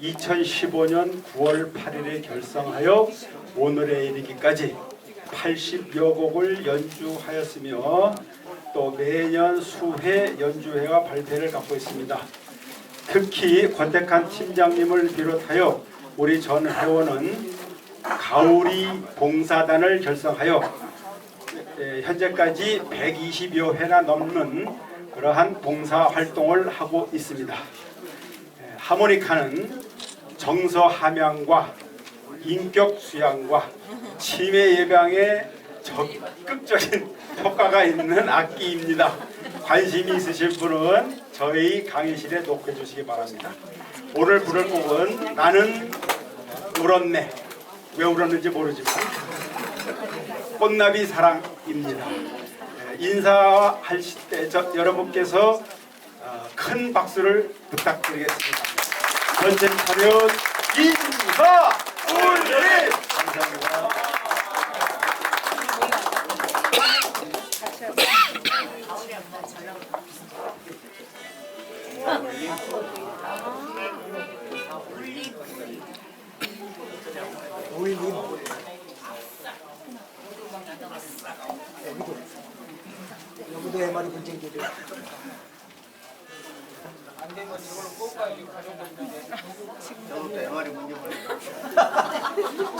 2015년 9월 8일에 결성하여 오늘에 이르기까지 80여 곡을 연주하였으며 또 매년 수회 연주회와 발표를 갖고 있습니다. 특히 권택한 팀장님을 비롯하여 우리 전 회원은 가오리 봉사단을 결성하여 에, 현재까지 120여 회나 넘는 그러한 봉사 활동을 하고 있습니다. 에, 하모니카는 정서 함양과 인격 수양과 치매 예방에 적극적인 효과가 있는 악기입니다. 관심이 있으실 분은 저희 강의실에 녹해 주시기 바랍니다. 오늘 부를 곡은 나는 울었네. 왜 울었는지 모르지만 꽃나비 사랑입니다. 예, 인사하실 때 저, 여러분께서 어, 큰 박수를 부탁드리겠습니다. 번째 가면 인사 올림 감사합니다. 여기도 해마리 분쟁 계절. 안된건 이걸로 뽑아야지 가져오고 있는데. 저도 대머리 문제 버리고.